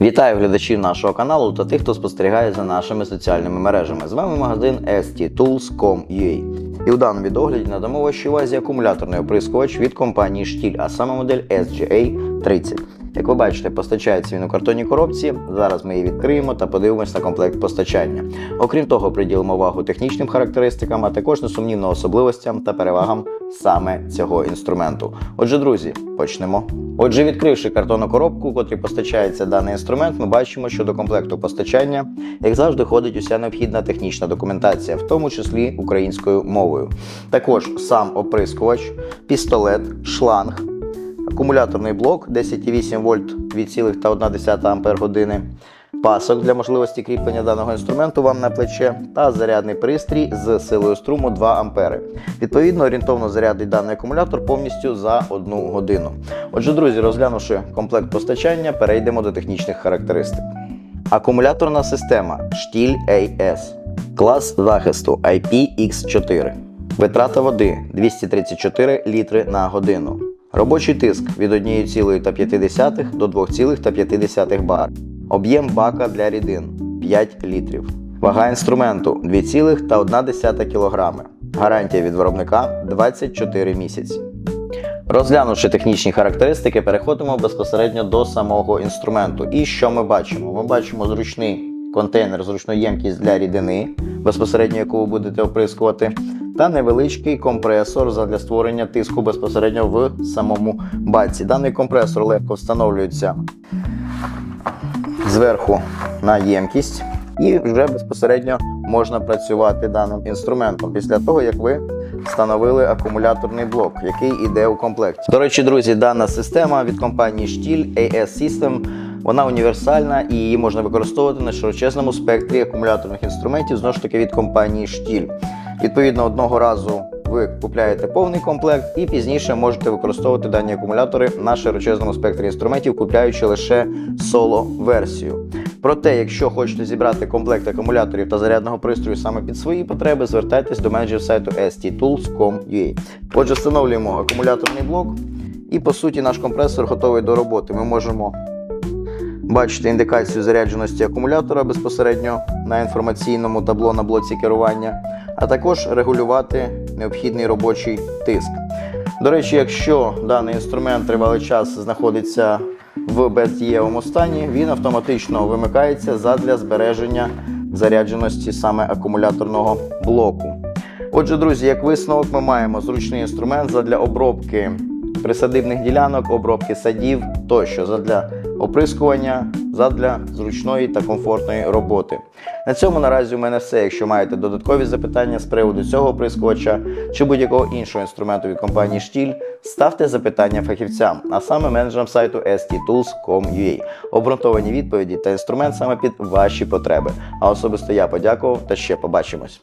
Вітаю глядачів нашого каналу та тих, хто спостерігає за нашими соціальними мережами. З вами магазин sttools.com.ua. І у даному відогляді надамо вашій увазі акумуляторний оприскувач від компанії Штіль, а саме модель SGA 30. Як ви бачите, постачається він у картонній коробці. Зараз ми її відкриємо та подивимось на комплект постачання. Окрім того, приділимо увагу технічним характеристикам, а також несумнівно особливостям та перевагам саме цього інструменту. Отже, друзі, почнемо. Отже, відкривши картонну коробку, у котрій постачається даний інструмент, ми бачимо, що до комплекту постачання, як завжди, входить уся необхідна технічна документація, в тому числі українською мовою. Також сам оприскувач, пістолет, шланг, акумуляторний блок 10,8 вольт 2,1 ампер години, пасок для можливості кріплення даного інструменту вам на плече та зарядний пристрій з силою струму 2 ампери. Відповідно, орієнтовно зарядить даний акумулятор повністю за 1 годину. Отже, друзі, розглянувши комплект постачання, перейдемо до технічних характеристик. Акумуляторна система Штіль AS. Клас захисту IPX4. Витрата води 234 літри на годину. Робочий тиск від 1,5 до 2,5 бар. Об'єм бака для рідин 5 літрів. Вага інструменту 2,1 кг. Гарантія від виробника 24 місяці. Розглянувши технічні характеристики, переходимо безпосередньо до самого інструменту. І що ми бачимо? Ми бачимо зручний контейнер, зручну ємкість для рідини, безпосередньо яку ви будете оприскувати, та невеличкий компресор для створення тиску безпосередньо в самому баці. Даний компресор легко встановлюється зверху на ємкість, і вже безпосередньо можна працювати даним інструментом після того, як ви встановили акумуляторний блок, який йде у комплекті. До речі, друзі, дана система від компанії Штіль AS System. Вона універсальна і її можна використовувати на широчезному спектрі акумуляторних інструментів знову ж таки від компанії Штіль. Відповідно, одного разу ви купляєте повний комплект і пізніше можете використовувати дані акумулятори на широчезному спектрі інструментів, купляючи лише соло-версію. Проте, якщо хочете зібрати комплект акумуляторів та зарядного пристрою саме під свої потреби, звертайтесь до менеджерів сайту sttools.com.ua. Отже, встановлюємо акумуляторний блок, і по суті наш компресор готовий до роботи. Ми можемо бачити індикацію зарядженості акумулятора безпосередньо на інформаційному табло на блоці керування, а також регулювати необхідний робочий тиск. До речі, якщо даний інструмент тривалий час знаходиться в бездієвому стані, він автоматично вимикається задля збереження зарядженості саме акумуляторного блоку. Отже, друзі, як висновок, ми маємо зручний інструмент задля обробки присадибних ділянок, обробки садів тощо задля оприскування, задля зручної та комфортної роботи. На цьому наразі у мене все. Якщо маєте додаткові запитання з приводу цього оприскувача чи будь-якого іншого інструменту від компанії Штіль, ставте запитання фахівцям, а саме менеджерам сайту sttools.com.ua. Обґрунтовані відповіді та інструмент саме під ваші потреби. А особисто я подякував та ще побачимось.